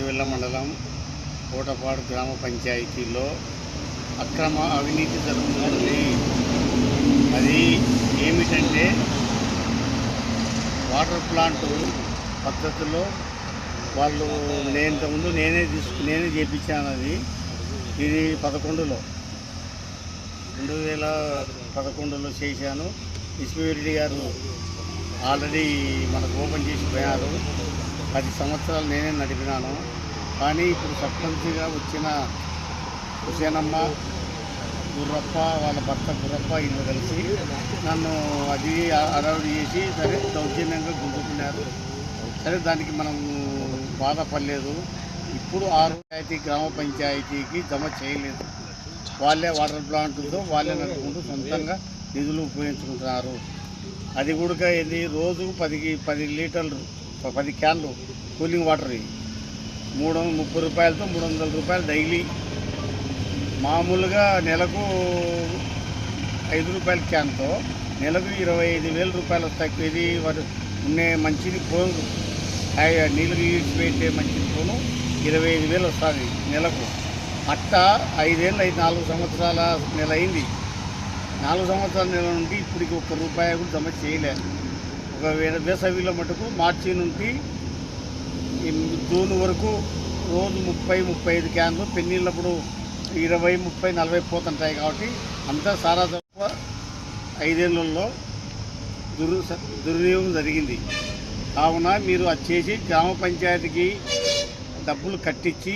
రాజవెల్ల మండలం కోటపాడు గ్రామ పంచాయతీలో అక్రమ అవినీతి జరుగుతుంది. అది ఏమిటంటే వాటర్ ప్లాంట్ పద్ధతిలో వాళ్ళు నేను ఇంతకుముందు నేనే తీసుకు నేనే చేపించాను అది. ఇది పదకొండులో. రెండు వేల పదకొండులో చేశాను. రెడ్డి గారు ఆల్రెడీ మనకు ఓపెన్ చేసి పోయారు. పది సంవత్సరాలు నేనే నడిపినాను. కానీ ఇప్పుడు సర్పంచ్గా వచ్చిన హుసేనమ్మ గుర్రప్ప వాళ్ళ భర్త గుర్రప్ప ఇల్లు కలిసి నన్ను అది అరవడి చేసి సరే దౌర్జన్యంగా గుంజుకున్నారు. సరే దానికి మనం బాధపడలేదు. ఇప్పుడు ఆరు పంచాయతీ గ్రామ పంచాయతీకి జమ చేయలేదు. వాళ్ళే వాటర్ ప్లాంట్తో వాళ్ళే నడుపుకుంటూ సొంతంగా నిధులు ఉపయోగించుకుంటున్నారు. అది కూడా ఏంది? రోజు పదికి పది లీటర్లు పది క్యాన్లు కూలింగ్ వాటర్ మూడు వందల ముప్పై రూపాయలతో మూడు వందల రూపాయలు డైలీ. మామూలుగా నెలకు ఐదు రూపాయల క్యాన్తో నెలకు ఇరవై ఐదు వేల రూపాయలు వస్తాయి. ఇది వారు ఉండే మంచిది ఫోన్ నీళ్ళు యూజ్ పెట్టే మంచిది ఫోను ఇరవై ఐదు వేలు వస్తుంది నెలకు. అట్ట ఐదేళ్ళు ఐదు నాలుగు సంవత్సరాల నెల అయింది. నాలుగు సంవత్సరాల నెల నుండి ఇప్పటికి ఒక్క రూపాయి కూడా జమ చేయలేదు వేసవిలో మటుకు మార్చి నుండి జూన్ వరకు రోజు ముప్పై ముప్పై ఐదు క్యాన్లు పెళ్ళిళ్ళప్పుడు ఇరవై ముప్పై నలభై పోతుంటాయి కాబట్టి అంతా సారా తప్ప ఐదేళ్ళలో దుర్ దుర్వినియోగం జరిగింది. కావున మీరు అది చేసి గ్రామ పంచాయతీకి డబ్బులు కట్టించి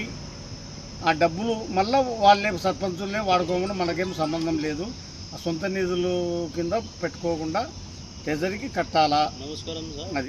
ఆ డబ్బులు మళ్ళీ వాళ్ళే సర్పంచులనే వాడుకోకుండా మనకేం సంబంధం లేదు. ఆ సొంత నిధులు కింద పెట్టుకోకుండా ట్రెజరీకి కట్టాలా? నమస్కారం సార్. అది